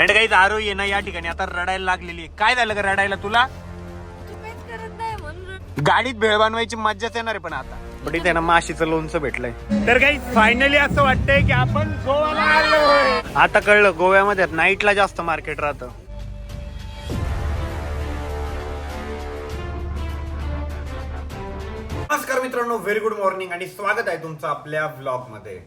आणि काही दारू ये ना या ठिकाणी. आता रडायला लागलेली आहे. काय झालं का रडायला तुला? तू काहीच करत नाही म्हणून. गाडीत भेळ बनवायची मज्जाच येणार आहे पण आता. पण इथे ना माशीचं लोणचं भेटलंय. तर काही फायनली असं वाटतंय की आपण गोव्याला आलोय आता कळलं गोव्यामध्ये नाईटला जास्त मार्केट राहतं. नमस्कार मित्रांनो व्हेरी गुड मॉर्निंग आणि स्वागत आहे तुमचं आपल्या ब्लॉगमध्ये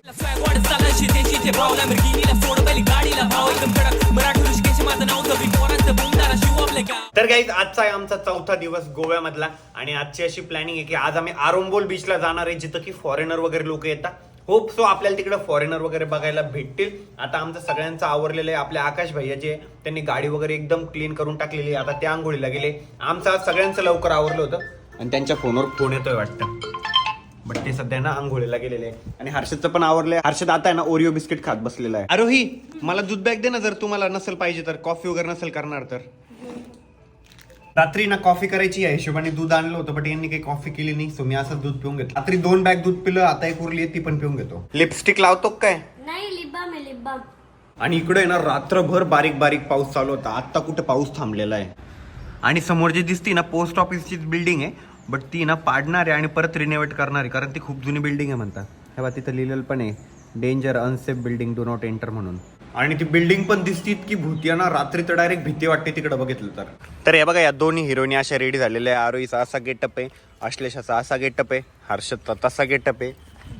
तर काही आजचा आहे आमचा चौथा दिवस गोव्यामधला आणि आजची अशी प्लॅनिंग आहे की आज आम्ही आरोंबोल बीचला जाणार आहे जिथं की फॉरेनर वगैरे लोक येतात. होप सो आपल्याला तिकडे फॉरेनर वगैरे बघायला भेटतील. आता आमचं सगळ्यांचं आवरलेलं आहे आपल्या आकाश भैया जे त्यांनी गाडी वगैरे एकदम क्लीन करून टाकलेली आता त्या आंघोळीला गेले. आमचं आज सगळ्यांचं लवकर आवरलं होतं. आणि त्यांच्या फोनवर फोन येतोय वाटतं. बट ते सध्या ना आंघोळीला गेलेले आहे आणि हर्षदचं पण आवरलंय. हर्षद आता आहे ना ओरिओ बिस्किट खात बसलेला आहे. आरोही मला दूध बॅग दे ना जर तुम्हाला नसेल पाहिजे तर. कॉफी वगैरे नसेल करणार तर. रात्री ना कॉफी करायची या हिशोबाने दूध आणलं होतं बट यांनी काही कॉफी केली नाही सो मी असं दूध पिऊन घेतलं. रात्री दोन बॅग दूध पिलं आता एक उरली ती पण पिऊन घेतो. लिपस्टिक लावतो काय? नाही लिबाम आहे लिबाम. आणि इकडे आहे ना रात्रभर बारीक बारीक पाऊस चालू होता. आता कुठे पाऊस थांबलेला आहे. आणि समोर जी दिसती ना पोस्ट ऑफिसची बिल्डिंग आहे बट ती ना पाडणार आहे आणि परत रिनोव्हेट करणार आहे कारण ती खूप जुनी बिल्डिंग आहे म्हणतात. हे बघा तिथं लिहिलेलं पण आहे danger unsafe building do not enter म्हणून. आणि ती बिल्डिंग पण दिसती इतकी भूती आहे ना रात्री तर डायरेक्ट भीती वाटते तिकडे बघितलं तर. तर हे बघा या दोन्ही हिरोईनी अशा रेडी झालेल्या आहे. आरोहीचा असा गेटअप आहे अश्लेषाचा असा गेटअप आहे हर्षदचा तसा गेटअप आहे.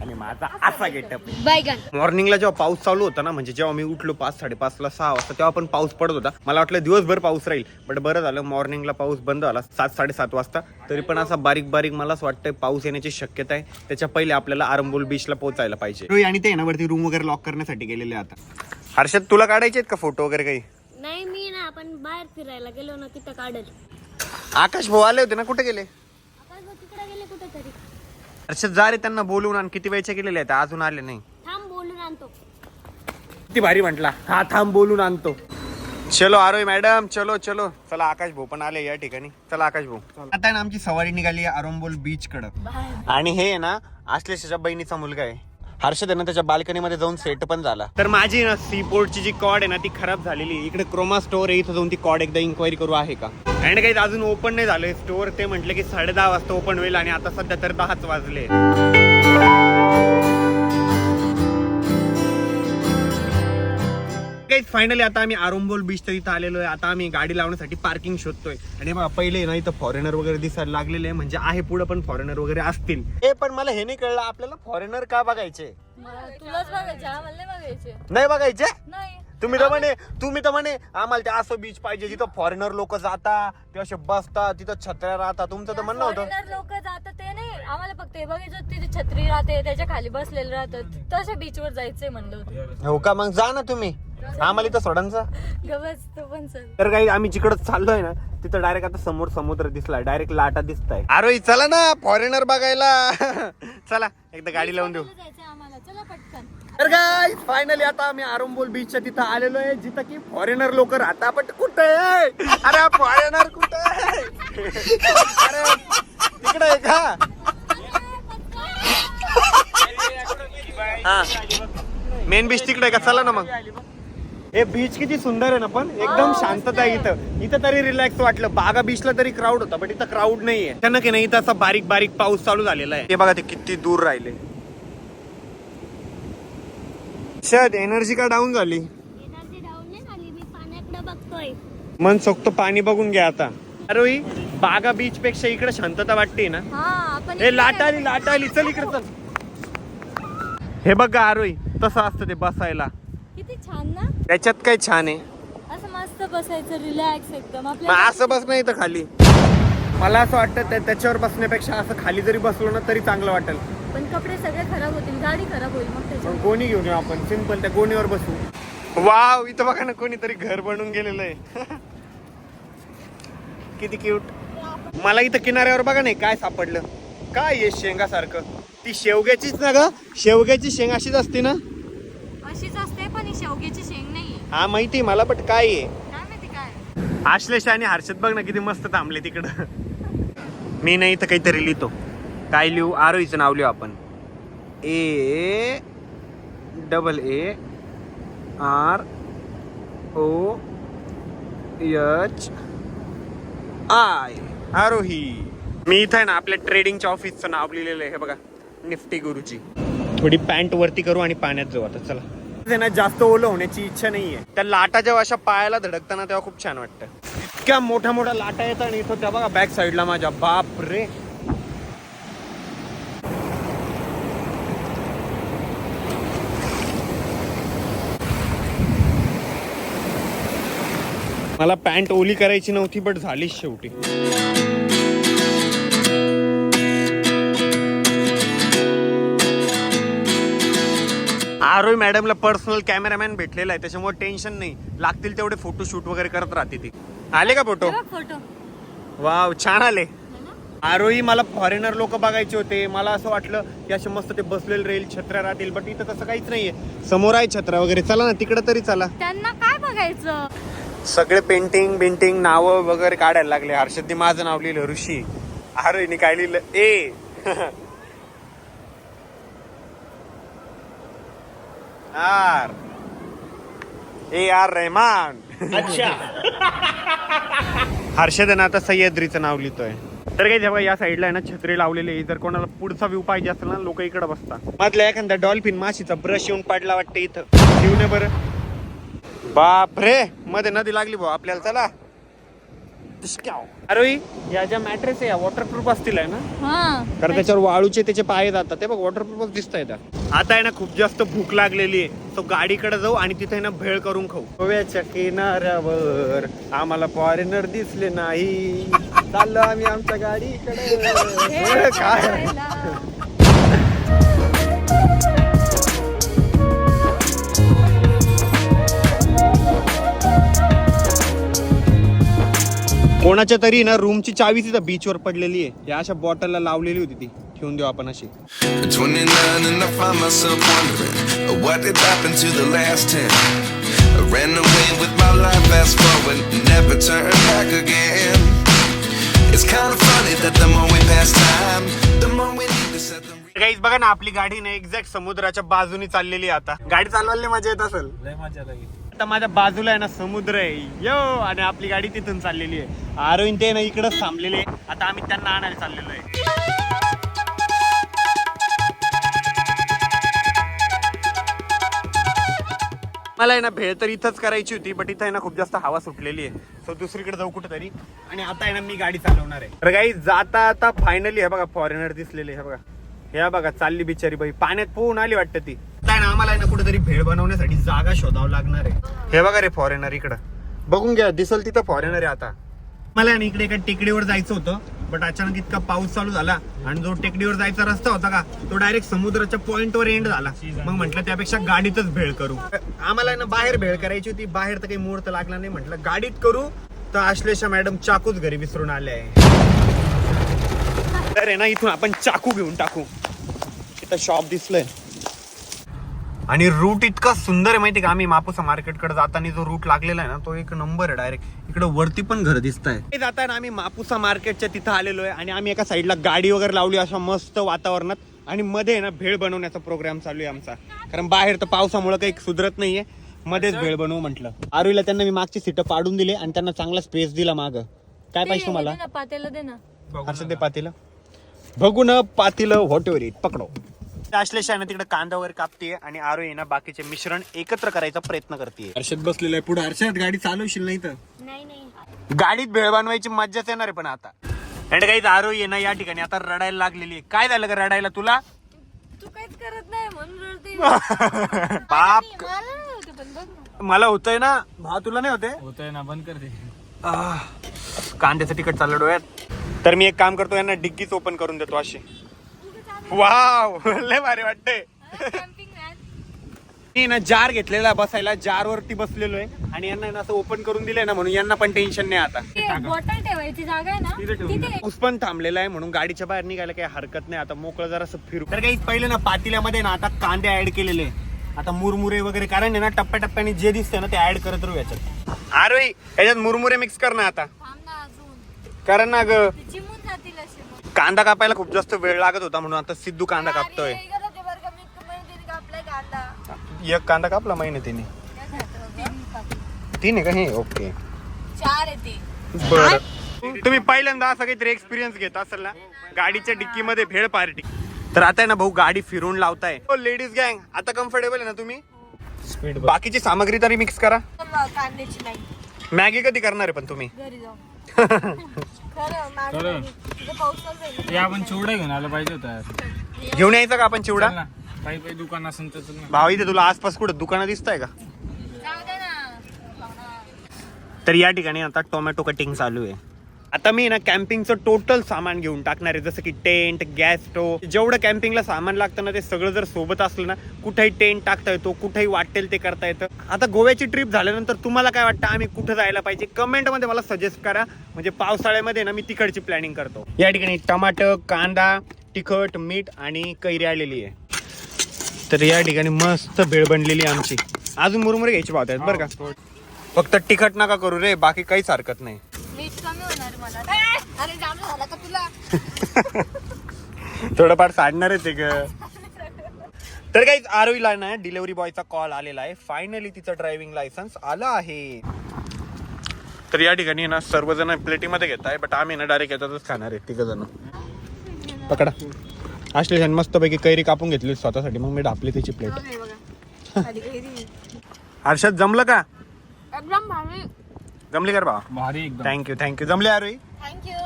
आणि माझा असा गेटअप मॉर्निंगला जेव्हा पाऊस चालू होता ना म्हणजे जेव्हा मी उठलो पाच साडेपाचला सहा वाजता तेव्हा पण पाऊस पडत होता. मला वाटलं दिवसभर पाऊस राहील बट बरं झालं मॉर्निंगला पाऊस बंद झाला सात साडेसात वाजता. तरी पण असा बारीक बारीक मला असं वाटतंय पाऊस येण्याची शक्यता आहे. त्याच्या पहिले आपल्याला आरंबोल बीचला पोहोचायला पाहिजे. आणि ते ना वरती रूम वगैरे लॉक करण्यासाठी गेलेले आता. हर्षद तुला काढायचे आहेत का फोटो वगैरे काही? नाही मी ना आपण बाहेर फिरायला गेलो ना तिथं काढल. आकाश भाऊ आले होते ना कुठे गेले? आपण तिकडे गेले कुठेतरी. हर्षद जा रे त्यांना बोलवून आणि किती वेळचे गेलेले आहेत? अजून आले नाही. थांब बोलून आणतो. किती भारी म्हटला. हा थांब बोलून आणतो. चलो आरोय मॅडम चलो चलो. चला आकाश भाऊ पण आले या ठिकाणी. चला आकाश भाऊ. आता आहे ना आमची सवारी निघाली आरोंबोल बीच कडं. आणि हे आहे ना आश्लेषाच्या बहिणीचा मुलगा आहे. हर्षद आहे ना त्याच्या बाल्कनीमध्ये जाऊन सेट पण झाला. तर माझी ना सी पोर्टची जी कॉड आहे ना ती खराब झालेली इकडे क्रोमा स्टोर आहे इथं जाऊन ती कॉड एकदा इन्क्वायरी करू आहे का? आणि काही अजून ओपन नाही झालंय. स्टोअर ते म्हटलं की साडे दहा वाजता ओपन होईल आणि आता सध्या तर दहाच वाजले. काही फायनली आता आम्ही आरोंबोल बीच तर इथं आलेलो आहे. आता आम्ही गाडी लावण्यासाठी पार्किंग शोधतोय. आणि बघा पहिले ना इथं फॉरेनर वगैरे दिसायला लागलेले आहे. म्हणजे आहे पुढे पण फॉरेनर वगैरे असतील. हे पण मला हे नाही कळलं. आपल्याला फॉरेनर का बघायचे? तुलाच बघायचे आम्हाला नाही बघायचे. नाही बघायचे? नाही. तुम्ही तर म्हणे तुम्ही तर म्हणे आम्हाला ते असं बीच पाहिजे जिथं फॉरेनर लोक जातात ते असे बसतात तिथं छत्र्या राहतात. तुमचं तर म्हणणं होतं. लोक जातात ते नाही. आम्हाला फक्त हे बघायचं तिथे छत्री राहते त्याच्याखाली बसलेले राहतात तशा बीचवर जायचंय म्हणलं होतं. हो का? मग जा ना तुम्ही. आम्हाला इथं सोडांचा गवस तू पण चल. तर काही आम्ही जिकडं चाललोय ना तिथं डायरेक्ट आता समोर समुद्र दिसलाय डायरेक्ट लाटा दिसत आहे अरे चला ना फॉरेनर बघायला. चला एकदा गाडी लावून देऊ. जायचंय आम्हाला. चला पटकन. तर काय फायनली आता आम्ही आरंबोल बीचच्या तिथं आलेलो आहे जिथं की फॉरेनर लोक राहतात. पण कुठे अरे फॉरेनर कुठे अरे तिकडे आहे का? हा. मेन बीच तिकडे आहे का? चला ना मग. हे बीच किती सुंदर आहे ना पण. एकदम शांतता आहे इथं. इथं तरी रिलॅक्स वाटलं. बागा बीचला तरी क्राऊड होता पण इथं क्राऊड नाहीये. त्यांना की नाही इथं असा बारीक बारीक पाऊस चालू झालेला आहे. ते बघा ते किती दूर राहिले. शद एनर्जी का डाऊन झाली? एनर्जी डाऊन नाही झाली मी पाण्याकडे बघतोय. मन सोक्त पाणी बघून घ्या आता. अरे बागा बीच पेक्षा इकडे शांतता वाटते ना. हा आपण हे लाट आली लाट आली. चल इकडे चल. हे बघ आरोई तसं असतं ते बसायला. किती छान ना? त्याच्यात काय छान आहे? असं मस्त बसायचं रिलॅक्स एकदम. मग असं बस नाही तर खाली. मला असं वाटतं त्या- त्याच्यावर बसण्यापेक्षा असं खाली जरी बसलो ना तरी चांगलं वाटेल. पण कपडे सगळे खराब होतील गाडी खराब होईल मग त्याच्यात गोणी घेऊन येऊ आपण? सिंपल त्या गोणीवर बसू. वाव इथं बघा ना कोणीतरी घर बनवून गेलेलं आहे. किती क्यूट मला इथं किनाऱ्यावर बघा नाही काय सापडलं. काय आहे शेंगासारखं? ती शेवग्याचीच ना ग? शेवग्याची शेंग अशीच असते ना? अशीच असते ही शेवग्याची शेंग नाहीये. हा माहिती मला बट काय आहे? काय माहिती काय? आश्लेष आणि हर्षद बघ ना किती मस्त थांबले तिकडं. मी नाही इथं काहीतरी लिहितो. काय लिहू? आरोहीचं नाव लिहू आपण. A double A R O H I Aarohi. मी इथं आहे ना आपल्या ट्रेडिंगच्या ऑफिसचं नाव लिहिलेलं आहे हे बघा. निफ्टी गुरुजी. थोडी पॅन्ट वरती करू आणि पाण्यात जाऊ आता चला. ते ना जास्त ओलं होण्याची इच्छा नाहीये. त्या लाटा जेव्हा अशा पायाला धडकताना तेव्हा खूप छान वाटतं. इतक्या मोठ्या मोठ्या लाटा येतात आणि इथं त्या बघा बॅक साईडला माझ्या. बाप रे मला पॅन्ट ओली करायची नव्हती बट झालीच शेवटी. आरोही मॅडमला पर्सनल कॅमेरामॅन भेटलेला आहे त्याच्यामुळे टेन्शन नाही. लागतील तेवढे फोटो शूट वगैरे करत राहते ती. आले का फोटो फोटो वाव छान आले. आरोही मला फॉरेनर लोक बघायचे होते. मला असं वाटलं की असे मस्त ते बसलेले राहील छत्र्या राहतील बट इथं तसं काहीच नाहीये. समोर आहे छत्रा वगैरे. चला ना तिकडं तरी चला. त्यांना काय बघायचं? सगळे पेंटिंग बिंटिंग नावं वगैरे काढायला लागले. हर्षदनी माझं नाव लिहिलं ऋषी. आरोहीने काय लिहिलं? A. R A R Rahman अच्छा. हर्षद आहे ना आता सह्याद्रीचं नाव लिहितोय. तर काही जेव्हा या साईडला आहे ना छत्री लावलेली आहे. जर कोणाला पुढचा व्ह्यू पाहिजे असेल ना लोक इकडे बसतात. मधल्या एखादा डॉल्फिन माशीचा ब्रश येऊन पडला वाटतं इथं. घेऊन ये बरं. बाप रे मध्ये नदी लागली भाऊ आपल्याला चला. अरे या ज्या मॅट्रेस आहे वॉटरप्रूफ असतील आहे ना? हा. कारण त्याच्यावर वाळूचे त्याचे पाय जातात ते बघ वॉटरप्रूफ दिसत आहेत आता आहे ना खूप जास्त भूक लागलेली आहे. तो गाडीकडे जाऊ आणि तिथे ना भेळ करून खाऊ. गोव्याच्या किनाऱ्यावर आम्हाला फॉरेनर दिसले नाही. चाललो आम्ही आमच्या गाडीकडे. काय? कोणाच्या तरी ना रूमची चावी तिथं बीचवर पडलेली आहे या अशा बॉटलला लावलेली होती ती ठेवून देऊ आपण अशी At 29 and I find myself wondering uh, what did happen to the last 10. I ran away with my life, fast forward, never turn back again. It's kind of funny that the more we pass time, the more we need to set them. Guys बघा ना आपली गाडी ना exact समुद्राच्या बाजूने चाललेली आहे आता गाडी चालवायला मजा येत असेल आता माझ्या बाजूला आहे ना समुद्र आहे. यो आणि आपली गाडी तिथून चाललेली आहे. आरोईन ते ना इकडंच थांबलेले आहे. आता आम्ही त्यांना आणायला चाललेलो आहे. मला आहे ना भेळ तर इथंच करायची होती बट इथं आहे ना खूप जास्त हवा सुटलेली आहे. सो दुसरीकडे जाऊ कुठेतरी. आणि आता आहे ना मी गाडी चालवणार आहे. तर गाई जाता आता फायनली हे बघा फॉरेनर दिसलेले हे बघा. या बघा चालली बिचारी बाई. पाण्यात पोहून आली वाटतं ती. काय ना आम्हाला ना कुठेतरी भेळ बनवण्यासाठी जागा शोधावं लागणार आहे. हे बघा रे फॉरेनर इकडं. बघून घ्या दिसल तिथं फॉरेनर आहे आता. मला ना इकडे एका टेकडीवर जायचं होतं बट अचानक इतका पाऊस चालू झाला आणि जो टेकडीवर जायचा रस्ता होता का तो डायरेक्ट समुद्राच्या पॉइंटवर एंड झाला. मग म्हटलं त्यापेक्षा गाडीतच भेळ करू. आम्हाला ना बाहेर भेळ करायची होती बाहेर तर काही मुहूर्त लागला नाही. म्हटलं गाडीत करू तर आश्लेषा मॅडम चाकूच घरी विसरून आले आहे. तर आहे ना इथून आपण चाकू घेऊन टाकू. इथं शॉप दिसलंय. आणि रूट इतका सुंदर आहे माहिती का? आम्ही मापुसा मार्केटकडे जाताना जो रूट लागलेला आहे ना तो एक नंबर आहे डायरेक्ट इकडे वरती पण घर दिसत आहे जाताना आम्ही मापुसा मार्केटच्या तिथं आलेलो आहे आणि आम्ही एका साईडला गाडी वगैरे लावली अशा मस्त वातावरणात. आणि मध्ये आहे ना भेळ बनवण्याचा प्रोग्राम चालू आहे आमचा. कारण बाहेर तर पावसामुळे काही सुधरत नाहीये. मध्येच भेळ बनवू म्हटलं. आरुईला त्यांना मी मागची सीट पाडून दिली आणि त्यांना चांगला स्पेस दिला माग. काय पाहिजे तुम्हाला? पातेला दे ना. असं ते पातीला? बघू ना पातीला व्हॉट इट पकडो आश्लेषाने तिकडे कांदा वगैरे कापतीये आणि आरो आहे ना बाकीचे मिश्रण एकत्र करायचा प्रयत्न करते हर्षद बसलेला आहे. पुढे हर्षद गाडी चालवशील नाही तर? नाही नाही. गाडीत भेळ बनवायची मज्जाच येणार आहे पण आता. आणि काही आरो आहे ना या ठिकाणी आता रडायला लागलेली आहे. काय झालं का रडायला तुला? तू काहीच करत नाही म्हणून रडते. बाप. मला होतंय ना भा तुला नाही होते? होतंय ना बंद कर दे आह, कांद्याचं तिकट चाललं डोळ्यात. तर मी एक काम करतो यांना डिग्गीच ओपन करून देतो अशी. वाव लय भारी वाटते मी ना जार घेतलेला बसायला जार वरती बसलेलो आहे आणि यांना ना असं ओपन करून दिलंय ना म्हणून यांना पण टेन्शन नाही आता. बॉटल ठेवायची जागा आहे ना पाऊस पण थांबलेला आहे म्हणून गाडीच्या बाहेर निघायला काही हरकत नाही. आता मोकळं जरा असं फिरू. तर काही पहिले ना पातील्यामध्ये ना आता कांदे ऍड केलेले. आता मुरमुरे वगैरे कारण ना टप्प्याटप्प्याने जे दिसते ना ते ऍड करत राहू याच्यात. अरे याच्यात मुरमुरे मिक्स कर ना आता. कारण ना ग ते चिमून जातील असे मग. कांदा कापायला खूप जास्त वेळ लागत होता म्हणून आता सिद्धू कांदा कापतोय. बरं का, मी कापलाय कांदा. एक कांदा कापला महिने तिने. तीन आहे का हे? ओके. चार आहे ते. बर. तुम्ही पहिल्यांदा असं काहीतरी एक्सपिरियन्स घेत असाल ना? गाडीच्या डिक्कीमध्ये भेळ पार्टी तर आता आहे ना भाऊ गाडी फिरून लावताय. लेडीज गँग आता कम्फर्टेबल आहे ना तुम्ही? स्पीड बाकीची सामग्री तरी मिक्स करा. कांद्याची नाही. मॅगी कधी करणार आहे पण तुम्ही? घरी जाऊ. खरं आहे आपण चिवडा घेऊन आलं पाहिजे होता घेऊन यायचं का आपण चिवडा? काही काही दुकान असेल तर चल ना. भाऊ इथे तुला आसपास कुठं दुकानं दिसताय का? ना. जाऊ दे ना. तर या ठिकाणी आता टोमॅटो कटिंग चालू आहे. आता मी ना कॅम्पिंगचं टोटल सामान घेऊन टाकणार आहे. जसं की टेंट गॅस स्टोव जेवढं कॅम्पिंगला सामान लागतं ना ते सगळं जर सोबत असलं ना कुठेही टेंट टाकता येतो कुठेही वाटेल ते करता येतं. आता गोव्याची ट्रिप झाल्यानंतर तुम्हाला काय वाटतं? आम्ही कुठं जायला पाहिजे? कमेंटमध्ये मला सजेस्ट करा. म्हणजे पावसाळ्यामध्ये ना मी तिकडची प्लॅनिंग करतो. या ठिकाणी टमाटर कांदा तिखट मीठ आणि कैरी आलेली आहे. तर या ठिकाणी मस्त भेळ बनलेली आहे आमची. अजून मुरमुरे घ्यायची पाहत आहेत बरं का? हो, हो. फक्त तिखट नका करू रे बाकी काहीच हरकत नाही. मीठ कमी होणार मला. अरे जाम झाला का तुला? थोडंफार साडणारच आहे ग. तर काही आरोईला ना डिलिव्हरी बॉयचा कॉल आलेला आहे. फायनली तिचं ड्रायव्हिंग लायसन्स आलं आहे. तर या ठिकाणी ना सर्वजण प्लेटीमध्ये घेत आहे बट आम्ही ना डायरेक्ट येतातच खाणार आहे तिघ जण पकडा असले मस्तपैकी कैरी कापून घेतली स्वतःसाठी. मग मी डापली त्याची प्लेट. हर्षद जमलं का? एकदम भारी. जमली कर बा भारी एकदम. थँक्यू थँक्यू जमली आरोई थँक्यू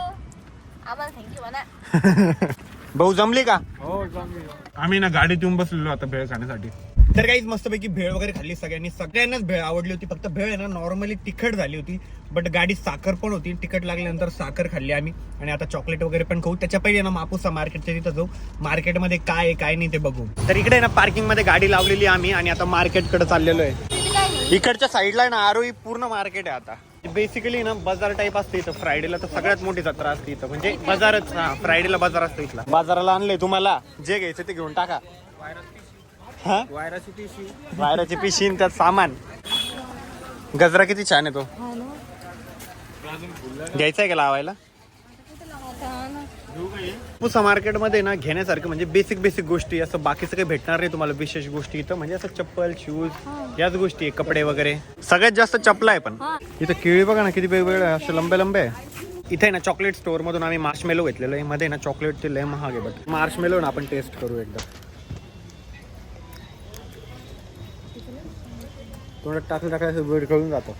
आम्हाला थँक्यू म्हणा भाऊ जमली का? हो चांगली आम्ही ना गाडीत येऊन बसलेलो आता भेळ खाण्यासाठी. तर काहीच मस्तपैकी भेळ वगैरे खाल्ली सगळ्यांनी. सगळ्यांनाच भेळ आवडली होती. फक्त भेळ आहे ना नॉर्मली तिखट झाली होती बट गाडीत साखर पण होती. तिखट लागल्यानंतर साखर खाल्ली आम्ही. आणि आता चॉकलेट वगैरे पण खाऊ. त्याच्या पहिले ना मापूसा मार्केटच्या तिथं जाऊ. मार्केटमध्ये काय आहे काय नाही ते बघू. तर इकडे ना पार्किंगमध्ये गाडी लावलेली आम्ही. आणि आता मार्केटकडे चाललेलो आहे. इकडच्या साईडला आहे ना आरोही पूर्ण मार्केट आहे आता. बेसिकली ना बाजार टाईप असते इथं. फ्रायडेला तर सगळ्यात मोठी जत्रा असते इथं. म्हणजे बाजारच हा फ्रायडेला बाजार असतो इथला. बाजाराला आणले तुम्हाला जे घ्यायचं ते घेऊन टाका. हा? वायराची पिशी वायराची पिशी त्यात सामान. गजरा किती छान आहे तो. हा घ्यायचा आहे का लावायला. पुसा मार्केटमध्ये ना घेण्यासारखं म्हणजे बेसिक बेसिक गोष्टी असं बाकीचं काही भेटणार नाही तुम्हाला विशेष गोष्टी इथं. म्हणजे असं चप्पल शूज याच गोष्टी आहे कपडे वगैरे. सगळ्यात जास्त चपला आहे पण. इथं केळी बघा ना किती वेगवेगळे असे लंबे लंबे आहे. इथे ना चॉकलेट स्टोअर मधून आम्ही मार्शमेलो घेतलेलं आहे. मध्ये ना चॉकलेट ते लय महाग आहे बट मार्शमेलो ना आपण टेस्ट करू एकदा. थोडं टाकलं टाकलं वेळ कळून जातो.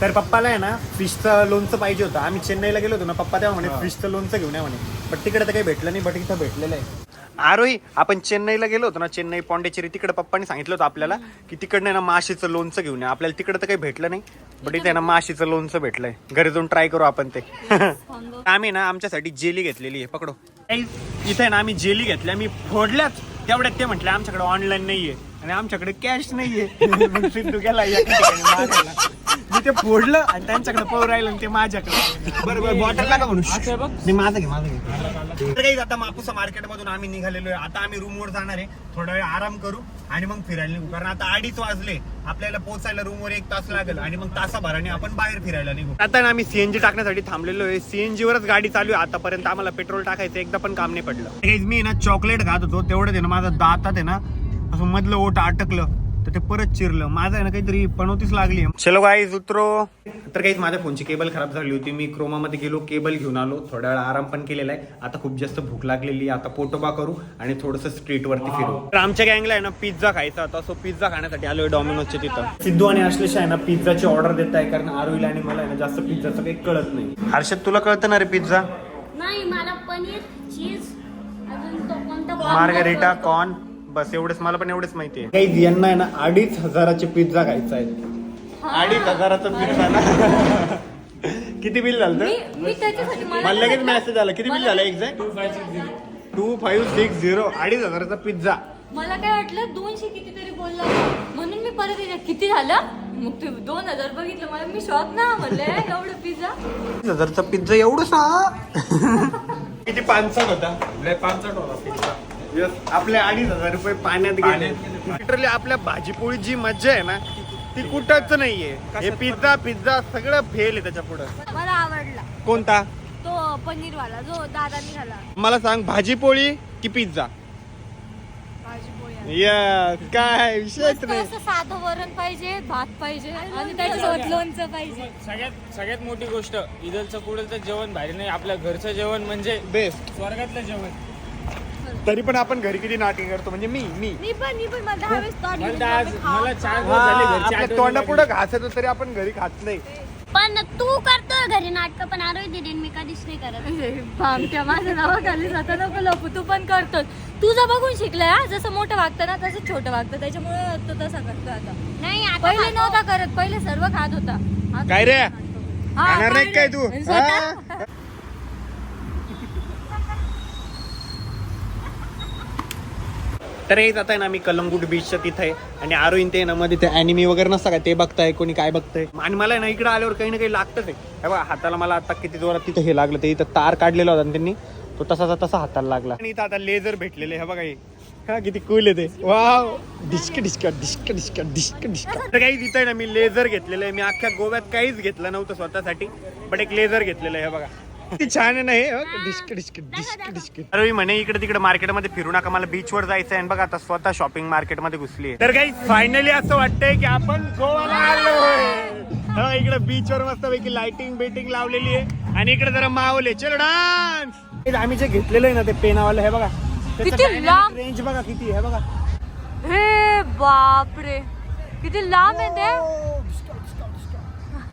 तर पप्पाला आहे ना फिशचं लोणचं पाहिजे होतं. आम्ही चेन्नईला गेलो होतो ना पप्पा तेव्हा म्हणे फिशचं लोणचं घेऊन या म्हणे. बट तिकडे तर काही भेटलं नाही बट इथं भेटलेलं आहे. आरोही आपण चेन्नईला गेलो होतो ना चेन्नई पॉंडेचेरी तिकडे पप्पानी सांगितलं होतं आपल्याला की तिकडनं ना माशीचं लोणचं घेऊन या. आपल्याला तिकडे तर काही भेटलं नाही बट इथे ना माशीचं लोणचं भेटलंय. घरी जाऊन ट्राय करू आपण ते. आम्ही ना आमच्यासाठी जेली घेतलेली आहे पकडो. इथे ना आम्ही जेली घेतल्या मी फोडल्याच तेवढ्यात ते म्हटलं आमच्याकडे ऑनलाईन नाहीये. आणि आमच्याकडे कॅश नाहीये. मग सिद्धू गेला एका ठिकाणी मागायला. मी ते फोडलं आणि त्यांच्याकडे पळू राहिलं आणि ते माझ्याकडे बरोबर बॉटल लागा म्हणून. नाही, माझं घे माझं घे. तर काही आता मापुसा मार्केट मधून आम्ही निघालेलो आहे. आता आम्ही रूमवर जाणार आहे. थोडा वेळ आराम करू आणि मग फिरायला निघू. कारण आता अडीच वाजले. आपल्याला पोहोचायला रूमवर एक तास लागेल आणि मग तासाभराने आपण बाहेर फिरायला निघू. आता ना आम्ही सीएनजी टाकण्यासाठी थांबलेलो आहे. सीएनजी वरच गाडी चालू आहे. आतापर्यंत आम्हाला पेट्रोल टाकायचं एकदा पण काम नाही पडलं. Guys, मी ना चॉकलेट खात होतो. तेवढं आहे ना माझं दातात आहे ना असं मधलं ओट अटकलं तर ते परत चिरलं. माझं आहे ना काहीतरी पणवतीच लागली चलो गाईज उतरो. तर काहीच माझ्या फोनची केबल खराब झाली होती. मी क्रोमामध्ये गेलो केबल घेऊन आलो. थोड्या वेळ आराम पण केलेला आहे. आता खूप जास्त भूक लागलेली आता पोटोबा करू आणि थोडस स्ट्रीट वरती फिरू. तर आमच्या गँगला आहे ना पिझ्झा खायचा होता. सो पिझ्झा खाण्यासाठी आलोय डॉमिनोजच्या तिथं. सिद्धू आणि आश्लेष आहे ना पिझ्झाची ऑर्डर देत आहे. कारण आरोईला आणि मला आहे ना जास्त पिझ्झाचं काही कळत नाही. हर्षद तुला कळतं ना रे पिझ्झा नाही मला पनीर चीज अजून तो कोणता मार्गरिटा कॉर्न बस एवढंच. मला पण एवढंच माहिती आहे काही यांना आहे ना अडीच हजाराचे पिझ्झा खायचा आहे. अडीच हजाराचा पिझ्झा ना? किती बिल झालं मी मी त्याच्यासाठी मला मला लगेच मेसेज आला. किती बिल झालं exact two five six zero अडीच हजाराचा पिझ्झा. मला काय वाटलं दोनशे कितीतरी बोलला. म्हणून मी परत येते किती झालं? मग ते दोन हजार बघितलं. मला मी शॉक ना म्हणलं एवढं पिझ्झा? अडीच हजारचा पिझ्झा एवढं सा किती पानसट होता? लय पाचट होता पिझ्झा. Yes, आपले अडीच हजार रुपये पाण्यात गेले. लिटरली आपल्या भाजीपोळी जी मज्जा आहे ना ती कुठंच नाहीये. हे पिझ्झा पिझ्झा सगळं फेल आहे त्याच्या पुढं. मला आवडला. कोणता? तो पनीरवाला जो दादानी खाला मला सांग भाजीपोळी की पिझ्झा? भाजी पोळी या काय विषयच मस्त नाही. असं साधं वरण पाहिजे भात पाहिजे आणि त्याच्यासोबत लोणचं पाहिजे. सगळ्यात सगळ्यात मोठी गोष्ट इदलचं कुडलचं जेवण भारी नाही. आपल्या घरचं जेवण म्हणजे बेस्ट स्वर्गातलं जेवण. तरी पण आपण घरी किती नाटक करतो? म्हणजे मी मी. मी पण मी पण. मला दहा वेळेस तोंड मला तर खा, चार. दिवस झाले घरची आपल्या आठवण आपण घरी खात नाही. पण तू करतोय घरी नाटक पण आरोग्य दिदीन मी कधीच नाही करत. भामट्या माझ्या नावाखाली जाता नको लपू तू पण करतोस. तुझं बघून शिकलाय हा? जसं मोठं वागतं ना तसं छोटं वागतं. त्याच्यामुळे तो तसा करतो आता. नाही आता पहिले खातो. नव्हता करत पहिले सर्व खात होता. आता काय रे? हा, खाणार नाही काय? तू? आणि तर हे आहे ना मी कलंगूट बीचच्या तिथे. आहे आणि आरोईन ते ना मध्ये ते अॅनिमी वगैरे नसतं का? ते बघताय कोणी काय बघताय. आणि मला ना इकडे आल्यावर काही ना काही लागतच आहे. हे बघा हाताला मला आता किती जोरात तिथे हे लागलं ते इथं तार काढलेला होता आणि त्यांनी. तो तसाचा तसा हाताला लागला. आणि इथं आता लेझर भेटलेले हे बघा हे. हा किती कूल आहे ते. Wow disc disc disc disc disc disc. तर काही तिथं आहे ना मी लेझर घेतलेलं आहे. मी अख्ख्या गोव्यात काहीच घेतलं नव्हतं स्वतःसाठी बट एक लेझर घेतलेलं आहे हे बघा. छान आहे ना हे हो, डिस्क डिस्क डिस्क डिस्क. अरे मी म्हणे इकडे तिकडे मार्केटमध्ये फिरू नका मला बीच वर जायचं आहे आणि बघा आता स्वतः शॉपिंग मार्केटमध्ये घुसली तर काही फायनली असं वाटतंय की आपण गोवाला आलोय हो इकडे बीच वर मस्त पैकी लाइटिंग बेटिंग लावलेली आहे. आणि इकडे जरा मावले चलो डान्स आम्ही जे घेतलेलं आहे ना ते पेनावालं हे बघा. किती लांब? रेंज बघा किती आहे हे बघा. हे बापरे. किती लांब आहे ते?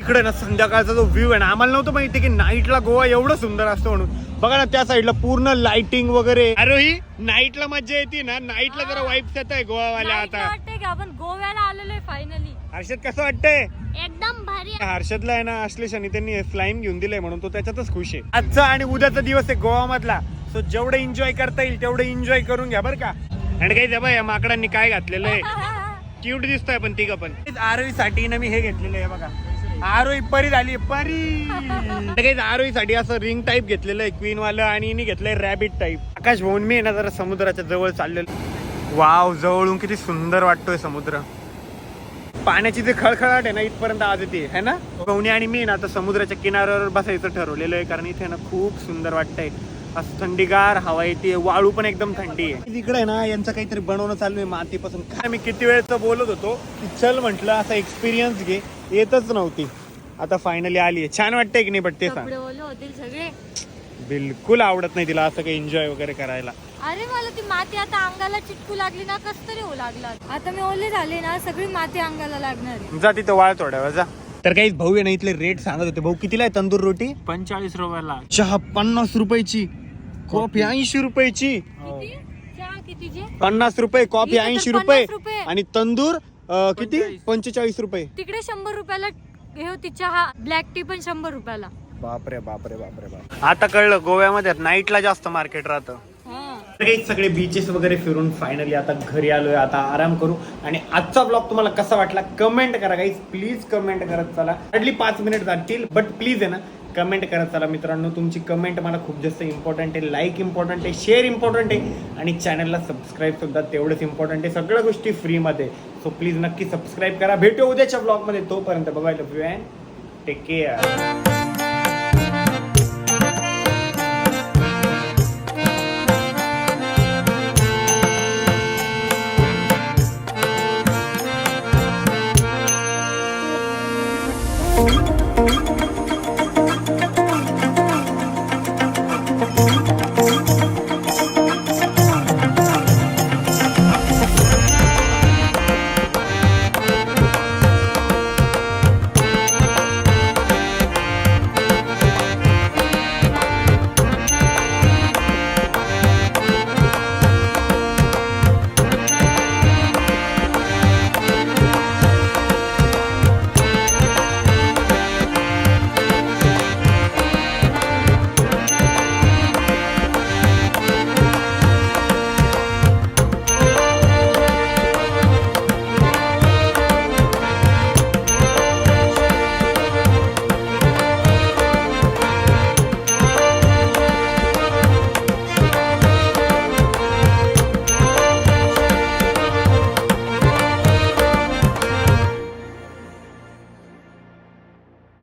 इकडे ना संध्याकाळचा जो व्ह्यू आहे ना आम्हाला नव्हतं माहिती की नाईटला गोवा एवढं सुंदर असतं म्हणून. बघा ना त्या साईडला पूर्ण लाइटिंग वगैरे. अरे ही नाईटला मजा येते ना. नाईटला जरा वाईफ येत आहे गोवावाल्या आता. वाटतंय की आपण गोव्याला आलेलोय फायनली हर्षद कसं वाटतंय? एकदम भारी. हर्षदला आहे ना अश्लेषाने त्यांनी फ्लाईन घेऊन दिलंय म्हणून तो त्याच्यातच खुश आहे. आजचा आणि उद्याचा दिवस आहे गोवा मधला सो जेवढं एन्जॉय करता येईल तेवढं एन्जॉय करून घ्या बरं का. आणि काही जबा या माकडांनी काय घातलेलं आहे. क्यूट दिसतोय पण तिघ पण. आरोही साठी ना मी हे घेतलेलं आहे बघा. आरोही परी झाली परी. काही आरोही साठी असं रिंग टाईप घेतलेलं आहे क्वीन वालं आणि घेतलंय रॅबिट टाईप आकाश भवन मी ना जरा समुद्राच्या जवळ चाललेलो. वाव जवळून किती सुंदर वाटतोय समुद्र. पाण्याची जे खळखळाट आहे ना इथपर्यंत आज येते है ना? पवनी आणि मी ना आता समुद्राच्या किनाऱ्यावर बसायचं ठरवलेलं आहे कारण इथे ना खूप सुंदर वाटतंय. असं थंडीगार हवा येते वाळू पण एकदम थंडी आहे. तिकडे ना यांचं काहीतरी बनवणं चालू आहे मातीपासून. काय मी किती वेळचं बोलत होतो की चल म्हटलं असा एक्सपिरियन्स घे. येतच नव्हती. आता फायनली आली आहे छान वाटतंय की नाही बट ते सांग. कपडे ओले होतील सगळे. बिलकुल आवडत नाही तिला असं काही एन्जॉय वगैरे करायला. अरे मला ती माती आता अंगाला चिटकू लागली ना कस तरी होऊ लागला आता. मी ओले झाले ना सगळी माती अंगाला लागणार आहे. जा तिथं वाळ थोड्या वेळ जा. तर काही भाऊ आहे ना इथले रेट सांगत होते. भाऊ कितीला आहे तंदूर रोटी? पंचेचाळीस रुपयाला. चहा पन्नास रुपयाची. कॉफी ऐंशी रुपयाची. किती? चहा कितीचे? पन्नास रुपये कॉफी इथं तर ऐंशी 50 रुपये रुपये. आणि तंदूर अं, किती? पंचेचाळीस. रुपये. तिकडे शंभर रुपयाला हे होती चहा ब्लॅक टी पण शंभर रुपयाला. बापरे बापरे बापरे बापरे. आता कळलं गोव्यामध्ये नाईटला जास्त मार्केट राहतं. काही सगळे बीचेस वगैरे फिरून फायनली आता घरी आलोय. आता आराम करू. आणि आजचा ब्लॉग तुम्हाला कसा वाटला कमेंट करा गाईज प्लीज कमेंट करत चला. हार्डली पाच मिनिट जातील बट प्लीज आहे ना कमेंट करत चला मित्रांनो तुमची कमेंट मला खूप जास्त इम्पॉर्टंट आहे. लाईक इम्पॉर्टंट आहे शेअर इम्पॉर्टंट आहे. आणि चॅनलला सबस्क्राईबसुद्धा तेवढंच इम्पॉर्टंट आहे. सगळ्या गोष्टी फ्रीमध्ये सो प्लीज नक्की सबस्क्राईब करा. भेटू उद्याच्या ब्लॉगमध्ये तोपर्यंत बघायला love you and take care